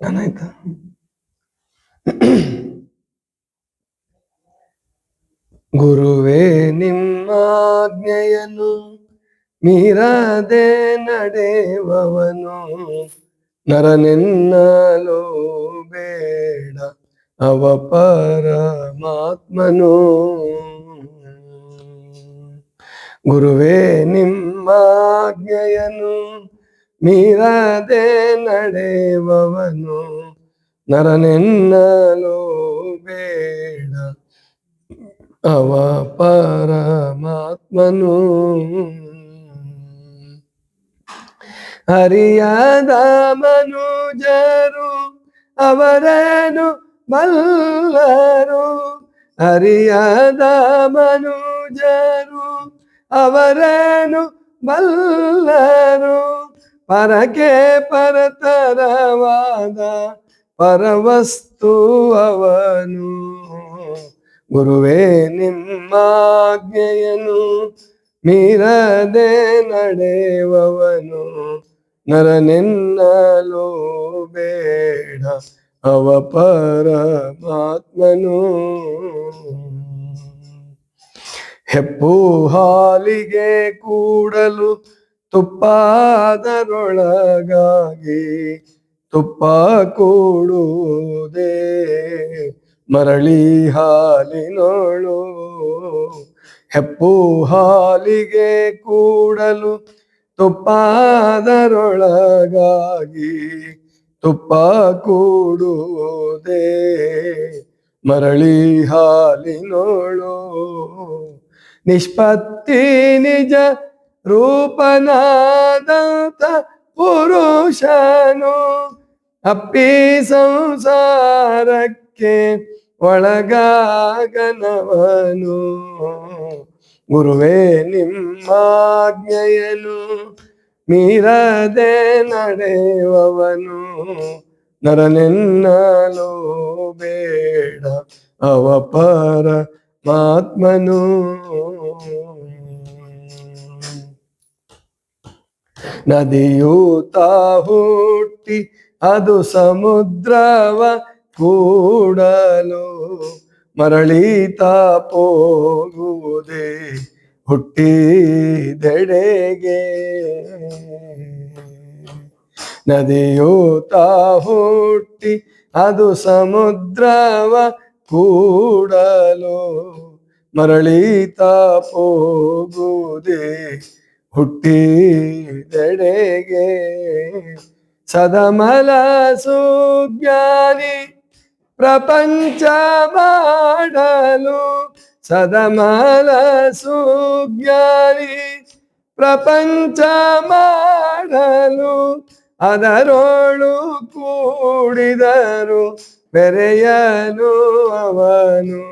ಏನಾಯ್ತಾ ಗುರುವೇ ನಿಮ್ಮಾಜ್ಞೆಯನ್ನು ಮೀರದೆ ನಡೆವವನು ನರನೆನ್ನಲೋ ಬೇಡ ಅವ ಪರಮಾತ್ಮನು. ಗುರುವೇ ನಿಮ್ಮಾಜ್ಞೆಯನ್ನು ಮೀರದೆ ನಡೆವವನು ನರನೆನ್ನಲು ಬೇಡ. ಅವ ಪರಮಾತ್ಮನು ಹರಿಯಾದ ಮನುಜರು ಅವರನು ಬಲ್ಲರು ಹರಿಯಾದ ಮನುಜರು ಅವರನು ಬಲ್ಲರು ಪರಕೆ ಪರತರವಾದ ಪರವಸ್ತು ಅವನು. ಗುರುವೇ ನಿಮ್ಮಾಜ್ಞೆಯನು ಮೀರದೆ ನಡೆವವನು. ನಿನ್ನಲೋ ಬೇಡ, ಅವ ಪರಮಾತ್ಮನು. ಹೆಪ್ಪು ಹಾಲಿಗೆ ಕೂಡಲು ತುಪ್ಪಾದರೊಳಗಾಗಿ ತುಪ್ಪ ಕೂಡುವುದೇ ಮರಳಿ ಹಾಲಿನೋಳು. ಹೆಪ್ಪು ಹಾಲಿಗೆ ಕೂಡಲು ತುಪ್ಪಾದರೊಳಗಾಗಿ ತುಪ್ಪ ಕೂಡುವುದೇ ಮರಳಿ ಹಾಲಿನೋಳು. ನಿಷ್ಪತ್ತಿ ನಿಜ ರೂಪನಾದಂತ ಪುರುಷನು ಅಪ್ಪಿ ಸಂಸಾರಕ್ಕೆ ಒಳಗಾಗನವನು. ಗುರುವೇ ನಿಮ್ಮಾಜ್ಞೆಯನು ಮೀರದೆ ನಡೆಯುವವನು. ನರನೆನ್ನಲು ಬೇಡ ಅವಪರ ಮಾತ್ಮನು ನದಿಯು ತಾ ಹುಟ್ಟಿ ಅದು ಸಮುದ್ರವ ಕೂಡಲು ಮರಳೀತ ಪೋಗುವುದೇ ಹುಟ್ಟಿದೆಡೆಗೆ. ನದಿಯೂತ ಹುಟ್ಟಿ ಅದು ಸಮುದ್ರವ ಕೂಡಲು ಮರಳೀತ ಹೋಗುವುದೇ ಹುಟ್ಟಿದೆಡೆಗೆ ಸದಮಲ ಸುಜ್ಞಾನಿ ಪ್ರಪಂಚ ಮಾಡಲು ಸದಮಲ ಸುಜ್ಞಾನಿ ಪ್ರಪಂಚ ಮಾಡಲು ಅದರೋಳು ಕೂಡಿದರು ಬೆರೆಯಲು ಅವನು.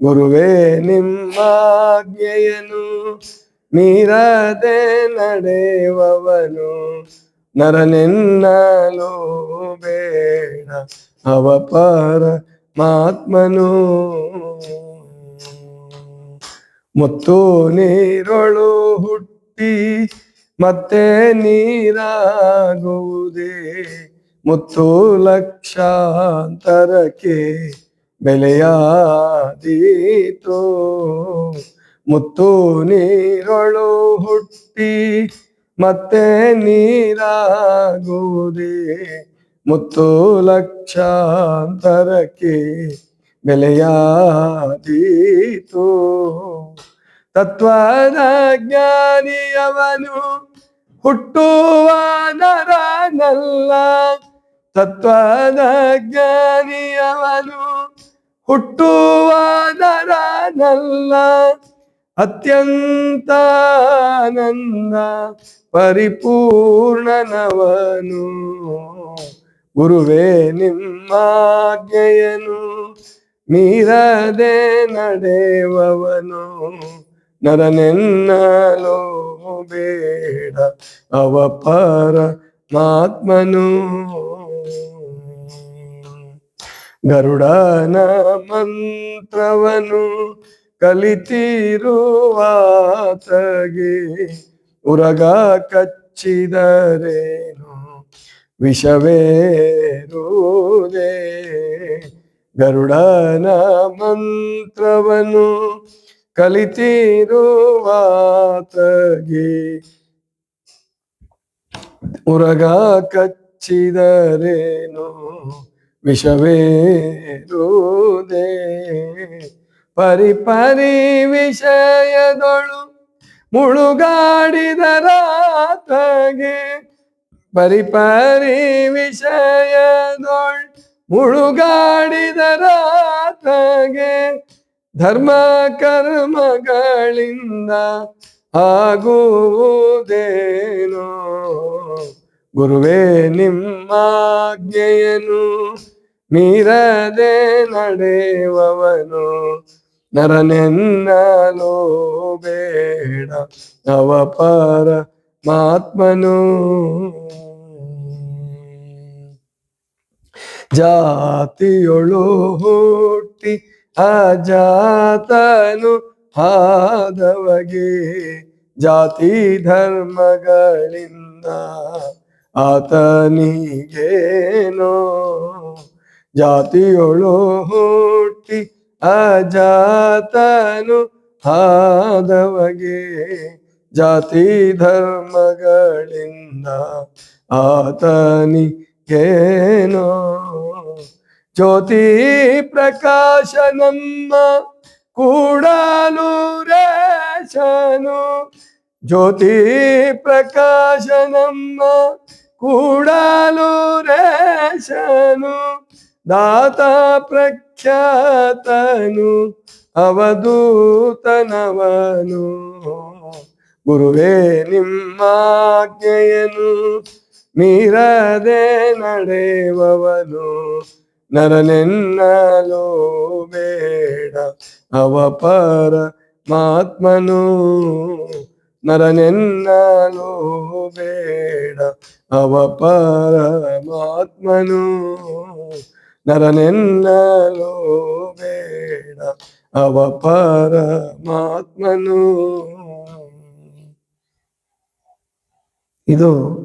ಗುರುವೇ ನಿಮ್ಮಾಜ್ಞೆಯನು ಮೀರದೆ ನಡೆಯುವವನು ನರನೆನ್ನಲು ಬೇಡ ಅವ ಮಾತ್ಮನು ಮತ್ತು ನೀರೊಳು ಹುಟ್ಟಿ ಮತ್ತೆ ನೀರಾಗುವುದೇ ಮುತ್ತು ಲಕ್ಷಾಂತರಕ್ಕೆ ಬೆಲೆಯಾದೀತು. ಮುತ್ತು ನೀರೊಳು ಹುಟ್ಟಿ ಮತ್ತೆ ನೀರಾಗುವುದೇ? ಮುತ್ತು ಲಕ್ಷಾಂತರಕ್ಕೆ ಬೆಲೆಯಾದೀತು. ತತ್ವದ ಜ್ಞಾನಿಯವನು ಹುಟ್ಟುವ ನರನಲ್ಲ. ತತ್ವದ ಜ್ಞಾನಿಯವನು ಹುಟ್ಟುವ ನರನಲ್ಲ. ಅತ್ಯಂತ ಆನಂದ ಪರಿಪೂರ್ಣನವನು. ಗುರುವೇ ನಿಮ್ಮಾಜ್ಞೆಯನು ಮೀರದೆ ನಡೆವವನು ನರನೆನ್ನಲೋ ಬೇಡ ಅವ ಪರ ಮಾತ್ಮನು ಗರುಡನ ಮಂತ್ರವನು ಕಲಿತಿರುವಾತಗೆ. ಉರಗ ಕಚ್ಚ ಕಚ್ಚಿದರೇನು ವಿಷವೇರುವುದೇ ಗರುಡನ ಕಲಿತಿರುವ ತಗೆ ಉರಗ ಕಚ್ಚಿದರೇನು? ವಿಷವೇರುವುದೇ ಪರಿ ಪರಿ ವಿಷಯದೊಳು ಮುಳುಗಾಡಿದರಾತಗೆ ಪರಿ ಪರಿ ವಿಷಯದೊಳ್ ಮುಳುಗಾಡಿದರಾತಗೆ ಧರ್ಮ ಕರ್ಮಗಳಿಂದ ಆಗುವುದೇನೋ? ಗುರುವೇ ನಿಮ್ಮಾಜ್ಞೆಯನು ಮೀರದೆ ನಡೆಯುವವನು ನರನೆನ್ನಲೋ ಬೇಡ ಅವ ಪರಮಾತ್ಮನು. ಜಾತಿಯೊಳು ಹುಟ್ಟಿ ಅಜಾತನು ಆದವಗೆ ಜಾತಿ ಧರ್ಮಗಳಿಂದ ಆತನಿಗೇನೋ? ಜಾತಿಯೊಳು ಹುಟ್ಟಿ ಅಜಾತನು ಆದವಗೆ ಜಾತಿ ಧರ್ಮಗಳಿಂದ ಆತನಿಗೇನೋ ಜ್ಯೋತಿ ಪ್ರಕಾಶ ನಮ್ಮ ಕೂಡಲು ರೇಷನು ಜ್ಯೋತಿ ಪ್ರಕಾಶ ನಮ್ಮ ಕೂಡಲು ರೇಷನು ದಾತ ಪ್ರಖ್ಯಾತನು, ಅವಧೂತನವನು. ಗುರುವೇ ನಿಮ್ಮಾಜ್ಞೆಯನು ಮೀರದೆ ನಡೆಯುವವನು ನರನೆನ್ನಲೋ ಬೇಡ ಅವ ಪರಮಾತ್ಮನು ನರನೆನ್ನಲೋ ಬೇಡ ಅವ ಪರಮಾತ್ಮನು ನರನೆನ್ನಲೋ ಬೇಡ. ಅವ ಪರಮಾತ್ಮನು. ಇದು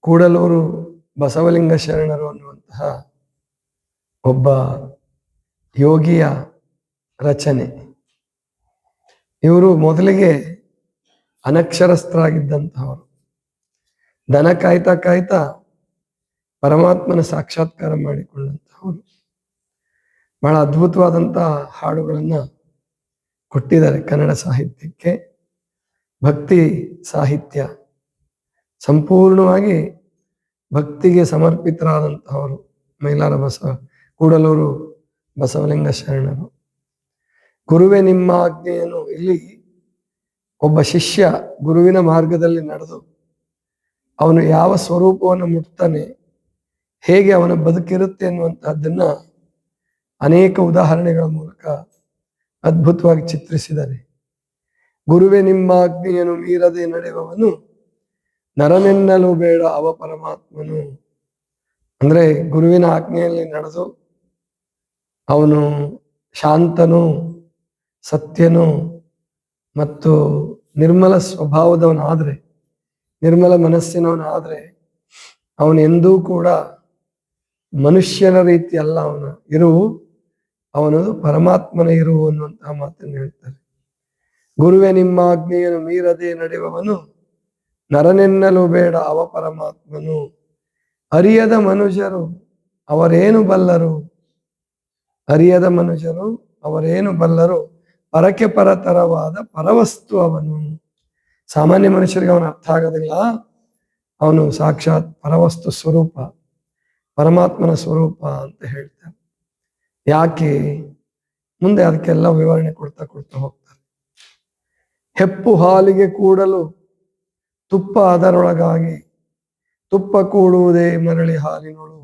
ಕೂಡಲೂರು ಬಸವಲಿಂಗ ಶರಣರು ಅನ್ನುವಂತಹ ಒಬ್ಬ ಯೋಗಿಯ ರಚನೆ. ಇವರು ಮೊದಲಿಗೆ ಅನಕ್ಷರಸ್ಥರಾಗಿದ್ದಂತಹವರು. ದನ ಕಾಯ್ತಾ ಕಾಯ್ತಾ ಪರಮಾತ್ಮನ ಸಾಕ್ಷಾತ್ಕಾರ ಮಾಡಿಕೊಂಡಂತಹವರು ಬಹಳ ಅದ್ಭುತವಾದಂತಹ ಹಾಡುಗಳನ್ನ ಕೊಟ್ಟಿದ್ದಾರೆ ಕನ್ನಡ ಸಾಹಿತ್ಯಕ್ಕೆ. ಭಕ್ತಿ ಸಾಹಿತ್ಯ. ಸಂಪೂರ್ಣವಾಗಿ ಭಕ್ತಿಗೆ ಸಮರ್ಪಿತರಾದಂತಹವರು ಮೈಲಾರ ಬಸವ ಕೂಡಲೂರು ಬಸವಲಿಂಗ ಶರಣರು. ಗುರುವೇ ನಿಮ್ಮ ಆಜ್ಞೆಯನ್ನು ಇಲ್ಲಿ ಒಬ್ಬ ಶಿಷ್ಯ ಗುರುವಿನ ಮಾರ್ಗದಲ್ಲಿ ನಡೆದು ಅವನು ಯಾವ ಸ್ವರೂಪವನ್ನು ಮುಟ್ತಾನೆ ಹೇಗೆ ಅವನ ಬದುಕಿರುತ್ತೆ ಅನ್ನುವಂತಹದ್ದನ್ನ ಅನೇಕ ಉದಾಹರಣೆಗಳ ಮೂಲಕ ಅದ್ಭುತವಾಗಿ ಚಿತ್ರಿಸಿದ್ದಾರೆ. ಗುರುವೇ, ನಿಮ್ಮ ಅಗ್ನಿಯನ್ನು ಮೀರದೆ ನಡೆಯುವವನು ನರನೆನ್ನಲು ಬೇಡ, ಅವ ಪರಮಾತ್ಮನು. ಅಂದ್ರೆ ಗುರುವಿನ ಆಜ್ಞೆಯಲ್ಲಿ ನಡೆದು ಅವನು ಶಾಂತನು, ಸತ್ಯನು ಮತ್ತು ನಿರ್ಮಲ ಸ್ವಭಾವದವನಾದ್ರೆ, ನಿರ್ಮಲ ಮನಸ್ಸಿನವನಾದ್ರೆ ಅವನು ಎಂದೂ ಕೂಡ ಮನುಷ್ಯನ ರೀತಿ ಅಲ್ಲ ಅವನ. ಇರುವು ಅವನು ಪರಮಾತ್ಮನ ಇರುವು ಅನ್ನುವಂತಹ ಮಾತನ್ನು ಹೇಳ್ತಾರೆ. ಗುರುವೇ, ನಿಮ್ಮ ಆಜ್ಞೆಯನ್ನು ಮೀರದೆ ನಡೆಯುವವನು ನರನೆನ್ನಲು ಬೇಡ ಅವ ಪರಮಾತ್ಮನು. ಅರಿಯದ ಮನುಷ್ಯರು ಅವರೇನು ಬಲ್ಲರು? ಅರಿಯದ ಮನುಷ್ಯರು ಅವರೇನು ಬಲ್ಲರು? ಪರಕೆ ಪರತರವಾದ ಪರವಸ್ತು ಅವನು. ಸಾಮಾನ್ಯ ಮನುಷ್ಯರಿಗೆ ಅವನು ಅರ್ಥ ಆಗೋದಿಲ್ಲ. ಅವನು ಸಾಕ್ಷಾತ್ ಪರವಸ್ತು ಸ್ವರೂಪ. ಪರಮಾತ್ಮನ ಸ್ವರೂಪ ಅಂತ ಹೇಳ್ತಾರೆ ಯಾಕೆ? ಮುಂದೆ ಅದಕ್ಕೆಲ್ಲ ವಿವರಣೆ ಕೊಡ್ತಾ ಕೊಡ್ತಾ ಹೋಗ್ತಾರೆ. ಹೆಪ್ಪು ಹಾಲಿಗೆ ಕೂಡಲು ತುಪ್ಪ ಅದರೊಳಗಾಗಿ, ತುಪ್ಪ ಕೂಡುವುದೇ ಮರಳಿ ಹಾಲಿನೊಳು.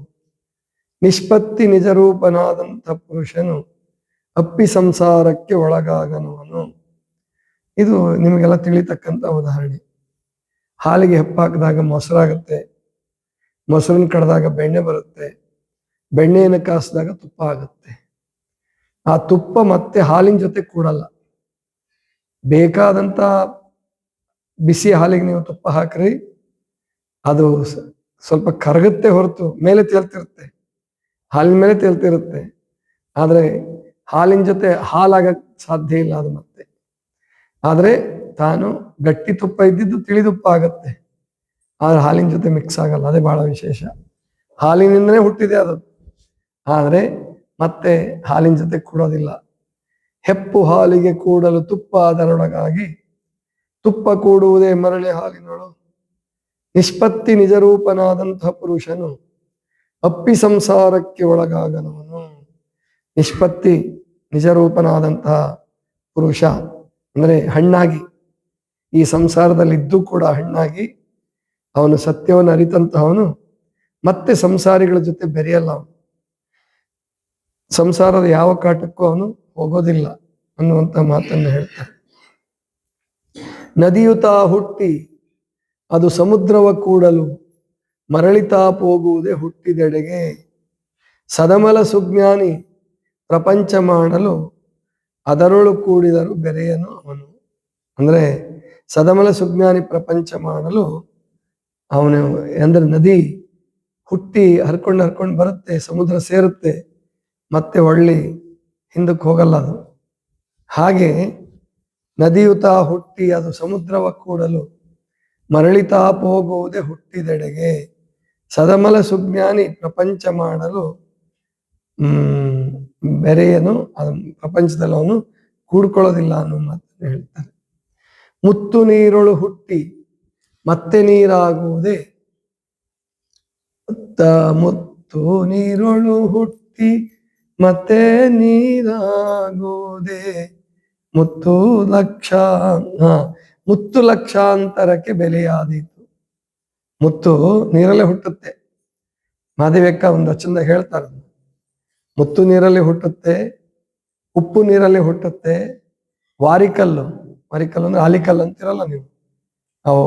ನಿಷ್ಪತ್ತಿ ನಿಜರೂಪನಾದಂಥ ಪುರುಷನು ಅಪ್ಪಿ ಸಂಸಾರಕ್ಕೆ ಒಳಗಾಗನುವನು ಇದು ನಿಮಗೆಲ್ಲ ತಿಳಿತಕ್ಕಂಥ ಉದಾಹರಣೆ. ಹಾಲಿಗೆ ಹೆಪ್ಪಾಕಿದಾಗ ಮೊಸರಾಗುತ್ತೆ ಮೊಸರನ್ನ ಕಡ್ದಾಗ ಬೆಣ್ಣೆ ಬರುತ್ತೆ. ಬೆಣ್ಣೆಯನ್ನು ಕಾಸಿದಾಗ ತುಪ್ಪ ಆಗುತ್ತೆ. ಆ ತುಪ್ಪ ಮತ್ತೆ ಹಾಲಿನ ಜೊತೆ ಕೂಡಲ್ಲ. ಬೇಕಾದಂತ ಬಿಸಿ ಹಾಲಿಗೆ ನೀವು ತುಪ್ಪ ಹಾಕ್ರಿ. ಅದು ಸ್ವಲ್ಪ ಕರಗುತ್ತೆ ಹೊರತು ಮೇಲೆ ತೇಲ್ತಿರುತ್ತೆ. ಹಾಲಿನ ಮೇಲೆ ತೇಲ್ತಿರುತ್ತೆ. ಆದರೆ ಹಾಲಿನ ಜೊತೆ ಹಾಲಾಗಕ್ ಸಾಧ್ಯ ಇಲ್ಲ ಅದು ಮತ್ತೆ. ಆದರೆ ತಾನು ಗಟ್ಟಿ ತುಪ್ಪ ಇದ್ದಿದ್ದು ತಿಳಿದುಪ್ಪ ಆಗತ್ತೆ ಆದ್ರೆ ಹಾಲಿನ ಜೊತೆ ಮಿಕ್ಸ್ ಆಗಲ್ಲ, ಅದೇ ಬಹಳ ವಿಶೇಷ. ಹಾಲಿನಿಂದನೇ ಹುಟ್ಟಿದೆ ಅದು. ಆದರೆ ಮತ್ತೆ ಹಾಲಿನ ಜೊತೆ ಕೂಡೋದಿಲ್ಲ. ಹೆಪ್ಪು ಹಾಲಿಗೆ ಕೂಡಲು ತುಪ್ಪ ಅದರೊಳಗಾಗಿ ತುಪ್ಪ ಕೂಡುವುದೇ ಮರಳಿ ಹಾಲಿನೊಳು. ನಿಷ್ಪತ್ತಿ ನಿಜರೂಪನಾದಂತಹ ಪುರುಷನು ಅಪ್ಪಿ ಸಂಸಾರಕ್ಕೆ ಒಳಗಾಗನವನು. ನಿಷ್ಪತ್ತಿ ನಿಜರೂಪನಾದಂತಹ ಪುರುಷ ಅಂದರೆ ಹಣ್ಣಾಗಿ, ಈ ಸಂಸಾರದಲ್ಲಿದ್ದು ಕೂಡ ಹಣ್ಣಾಗಿ ಅವನು ಸತ್ಯವನ್ನು ಅರಿತಂತಹವನು ಮತ್ತೆ ಸಂಸಾರಿಗಳ ಜೊತೆ ಬೆರೆಯಲ್ಲ ಅವನು. ಸಂಸಾರದ ಯಾವ ಕಾಟಕ್ಕೂ ಅವನು ಹೋಗೋದಿಲ್ಲ ಅನ್ನುವಂತ ಮಾತನ್ನು ಹೇಳ್ತಾರೆ ನದಿಯುತ ಹುಟ್ಟಿ ಅದು ಸಮುದ್ರವ ಕೂಡಲು ಮರಳಿತಾ ಹೋಗುವುದೇ ಹುಟ್ಟಿದೆಡೆಗೆ ಸದಮಲ ಸುಜ್ಞಾನಿ ಪ್ರಪಂಚ ಮಾಡಲು ಅದರೊಳು ಕೂಡಿದರು ಬೆರೆಯನು ಅವನು. ಅಂದ್ರೆ ಸದಮಲ ಸುಜ್ಞಾನಿ ಪ್ರಪಂಚ ಮಾಡಲು ಅವನು ಅಂದರೆ ನದಿ ಹುಟ್ಟಿ ಹರ್ಕೊಂಡು ಹರ್ಕೊಂಡು ಬರುತ್ತೆ, ಸಮುದ್ರ ಸೇರುತ್ತೆ, ಮತ್ತೆ ಹೊಳ್ಳಿ ಹಿಂದಕ್ಕೆ ಹೋಗಲ್ಲ ಅದು. ಹಾಗೆ ನದಿಯುತ ಹುಟ್ಟಿ ಅದು ಸಮುದ್ರವ ಕೂಡಲು ಮರಳಿತಾ ಹೋಗುವುದೇ ಹುಟ್ಟಿದೆಡೆಗೆ ಸದಮಲ ಸುಜ್ಞಾನಿ ಪ್ರಪಂಚ ಮಾಡಲು ಬೆರೆಯನು, ಅದು ಪ್ರಪಂಚದಲ್ಲಿ ಅವನು ಕೂಡ್ಕೊಳ್ಳೋದಿಲ್ಲ ಅನ್ನೋ ಮಾತನ್ನು ಹೇಳ್ತಾರೆ. ಮುತ್ತು ನೀರೊಳು ಹುಟ್ಟಿ ಮತ್ತೆ ನೀರಾಗುವುದೇ? ಮುತ್ತ ಮುತ್ತು ನೀರೊಳು ಹುಟ್ಟಿ ಮತ್ತೆ ನೀರಾಗುವುದೇ? ಮುತ್ತು ಲಕ್ಷ ಮುತ್ತು ಲಕ್ಷಾಂತರಕ್ಕೆ ಬೆಲೆಯಾದೀತು. ಮುತ್ತು ನೀರಲ್ಲಿ ಹುಟ್ಟುತ್ತೆ. ಮಾದೇವಕ್ಕ ಒಂದು ಚಂದ ಹೇಳ್ತಾರೆ. ಮುತ್ತು ನೀರಲ್ಲಿ ಹುಟ್ಟುತ್ತೆ, ಉಪ್ಪು ನೀರಲ್ಲಿ ಹುಟ್ಟುತ್ತೆ, ವಾರಿಕಲ್ಲು ವಾರಿಕಲ್ಲು ಅಂದ್ರೆ ಆಲಿಕಲ್ಲು ಅಂತಿರಲ್ಲ ನೀವು? ಅವು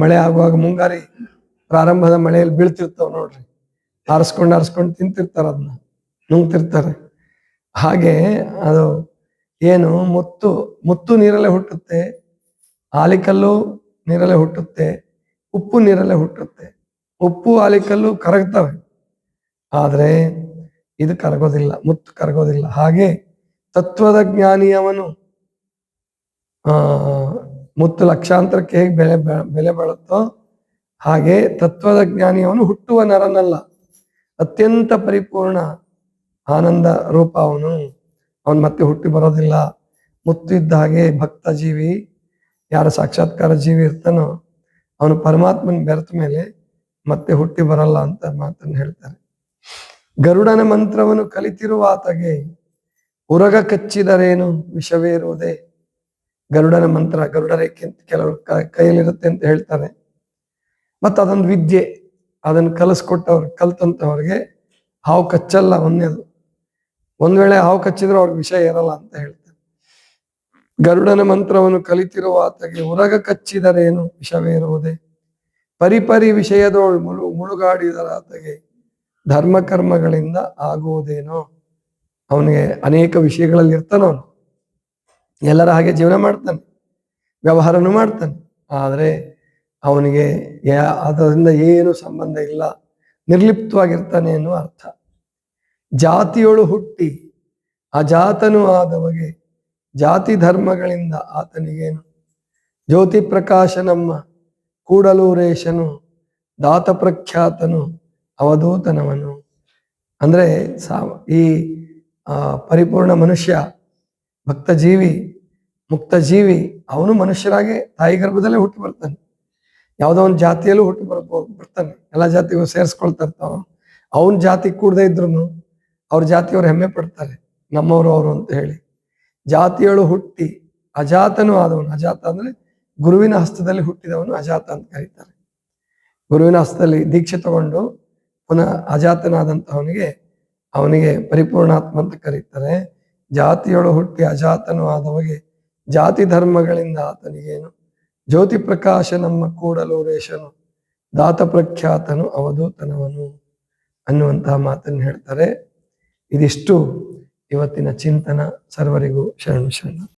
ಮಳೆ ಆಗುವಾಗ ಮುಂಗಾರಿ ಪ್ರಾರಂಭದ ಮಳೆಯಲ್ಲಿ ಬೀಳ್ತಿರ್ತಾವ ನೋಡ್ರಿ. ಆರಿಸ್ಕೊಂಡು ಆರಿಸ್ಕೊಂಡು ತಿಂತಿರ್ತಾರ ಅದನ್ನ ನುಂಗ್ತಿರ್ತಾರೆ. ಹಾಗೆ ಅದು ಏನು ಮುತ್ತು ಮುತ್ತು ನೀರಲ್ಲೇ ಹುಟ್ಟುತ್ತೆ ಆಲಿಕಲ್ಲು ನೀರಲ್ಲೇ ಹುಟ್ಟುತ್ತೆ, ಉಪ್ಪು ನೀರಲ್ಲೇ ಹುಟ್ಟುತ್ತೆ. ಉಪ್ಪು ಆಲಿಕಲ್ಲು ಕರಗ್ತವೆ. ಆದ್ರೆ ಇದು ಕರಗೋದಿಲ್ಲ, ಮುತ್ತು ಕರಗೋದಿಲ್ಲ. ಹಾಗೆ ತತ್ವದ ಜ್ಞಾನಿಯವನು, ಆ ಮುತ್ತು ಲಕ್ಷಾಂತರಕ್ಕೆ ಹೇಗೆ ಬೆಲೆ ಬೆಲೆ ಬಾಳುತ್ತೋ ಹಾಗೆ ತತ್ವದ ಜ್ಞಾನಿಯವನು ಹುಟ್ಟುವ ನರನಲ್ಲ. ಅತ್ಯಂತ ಪರಿಪೂರ್ಣ ಆನಂದ ರೂಪ ಅವನು. ಅವನು ಮತ್ತೆ ಹುಟ್ಟಿ ಬರೋದಿಲ್ಲ. ಮುತ್ತು ಇದ್ದ ಹಾಗೆ ಭಕ್ತ ಜೀವಿ, ಯಾರು ಸಾಕ್ಷಾತ್ಕಾರ ಜೀವಿ ಇರ್ತಾನೋ ಅವನು ಪರಮಾತ್ಮನ ಬೆರೆತ ಮೇಲೆ ಮತ್ತೆ ಹುಟ್ಟಿ ಬರಲ್ಲ ಅಂತ ಮಾತನ್ನು ಹೇಳ್ತಾರೆ. ಗರುಡನ ಮಂತ್ರವನ್ನು ಕಲಿತಿರುವ ಆತಗೆ, ಉರಗ ಕಚ್ಚಿದರೇನು ವಿಷವೇ ಇರುವುದೇ ಗರುಡನ ಮಂತ್ರ ಗರುಡ ರೇಖೆ ಅಂತ ಕೆಲವರು ಕೈಯಲ್ಲಿರುತ್ತೆ ಅಂತ ಹೇಳ್ತಾರೆ. ಮತ್ತು ಅದೊಂದು ವಿದ್ಯೆ ಅದನ್ನು ಕಲಿಸ್ಕೊಟ್ಟವ್ರು, ಕಲ್ತಂತವ್ರಿಗೆ ಹಾವು ಕಚ್ಚಲ್ಲ ಒಂದೇದು ಒಂದ್ ವೇಳೆ ಹಾವು ಕಚ್ಚಿದ್ರೆ ಅವ್ರಿಗೆ ವಿಷಯ ಇರಲ್ಲ ಅಂತ ಹೇಳ್ತಾರೆ. ಗರುಡನ ಮಂತ್ರವನ್ನು ಕಲಿತಿರುವ ಆತಗೆ ಉರಗ ಕಚ್ಚಿದರೇನು ವಿಷವೇ ಇರುವುದೇ? ಪರಿಪರಿ ವಿಷಯದೋಳು ಮುಳು, ಮುಳುಗಾಡಿದರ ಆತಗೆ ಧರ್ಮ ಕರ್ಮಗಳಿಂದ ಆಗುವುದೇನೋ? ಅವನಿಗೆ ಅನೇಕ ವಿಷಯಗಳಲ್ಲಿ ಇರ್ತಾನ ಅವನು ಎಲ್ಲರ ಹಾಗೆ ಜೀವನ ಮಾಡ್ತಾನೆ, ವ್ಯವಹಾರನೂ ಮಾಡ್ತಾನೆ. ಆದರೆ ಅವನಿಗೆ ಅದರಿಂದ ಏನು ಸಂಬಂಧ ಇಲ್ಲ, ನಿರ್ಲಿಪ್ತವಾಗಿರ್ತಾನೆ ಎನ್ನುವ ಅರ್ಥ. ಜಾತಿಯೊಳು ಹುಟ್ಟಿ, ಅಜಾತನು ಆದವಗೆ ಜಾತಿ ಧರ್ಮಗಳಿಂದ ಆತನಿಗೇನು? ಜ್ಯೋತಿ ಪ್ರಕಾಶನಮ್ಮ ಕೂಡಲೂರೇಶನು ದಾತ ಪ್ರಖ್ಯಾತನು, ಅವಧೂತನವನು. ಅಂದರೆ ಸಾ ಈ ಪರಿಪೂರ್ಣ ಮನುಷ್ಯ ಭಕ್ತ ಜೀವಿ ಮುಕ್ತ ಜೀವಿ ಅವನು ಮನುಷ್ಯರಾಗಿ ತಾಯಿ ಗರ್ಭದಲ್ಲೇ ಹುಟ್ಟಿ ಬರ್ತಾನೆ. ಯಾವುದೋ ಒಂದು ಜಾತಿಯಲ್ಲೂ ಹುಟ್ಟಿ ಬರ್ಬೋದು ಬರ್ತಾನೆ. ಎಲ್ಲ ಜಾತಿಗೂ ಸೇರಿಸ್ಕೊಳ್ತಾ ಇರ್ತಾವ ಅವನ ಜಾತಿ ಕೂಡದೇ ಇದ್ರು ಅವ್ರ ಜಾತಿಯವ್ರು ಹೆಮ್ಮೆ ಪಡ್ತಾರೆ. ನಮ್ಮವರು ಅವರು ಅಂತ ಹೇಳಿ. ಜಾತಿಯಳು ಹುಟ್ಟಿ ಅಜಾತನು ಆದವನು. ಅಜಾತ ಅಂದ್ರೆ ಗುರುವಿನ ಹಸ್ತದಲ್ಲಿ ಹುಟ್ಟಿದವನು ಅಜಾತ ಅಂತ ಕರೀತಾರೆ. ಗುರುವಿನ ಹಸ್ತದಲ್ಲಿ ದೀಕ್ಷೆ ತಗೊಂಡು ಪುನಃ ಅಜಾತನಾದಂತಹವನಿಗೆ ಅವನಿಗೆ ಪರಿಪೂರ್ಣಾತ್ಮ ಅಂತ ಕರೀತಾರೆ. ಜಾತಿಯೊಳು ಹುಟ್ಟಿ ಅಜಾತನು ಆದವಗೆ ಜಾತಿ ಧರ್ಮಗಳಿಂದ ಆತನಿಗೇನು? ಜ್ಯೋತಿ ಪ್ರಕಾಶ ನಮ್ಮ ಕೂಡಲು ರೇಷನು, ದಾತ ಪ್ರಖ್ಯಾತನು, ಅವಧೂತನವನು ಅನ್ನುವಂತಹ ಮಾತನ್ನು ಹೇಳ್ತಾರೆ. ಇದಿಷ್ಟು ಇವತ್ತಿನ ಚಿಂತನ. ಸರ್ವರಿಗೂ ಶರಣು ಶರಣ.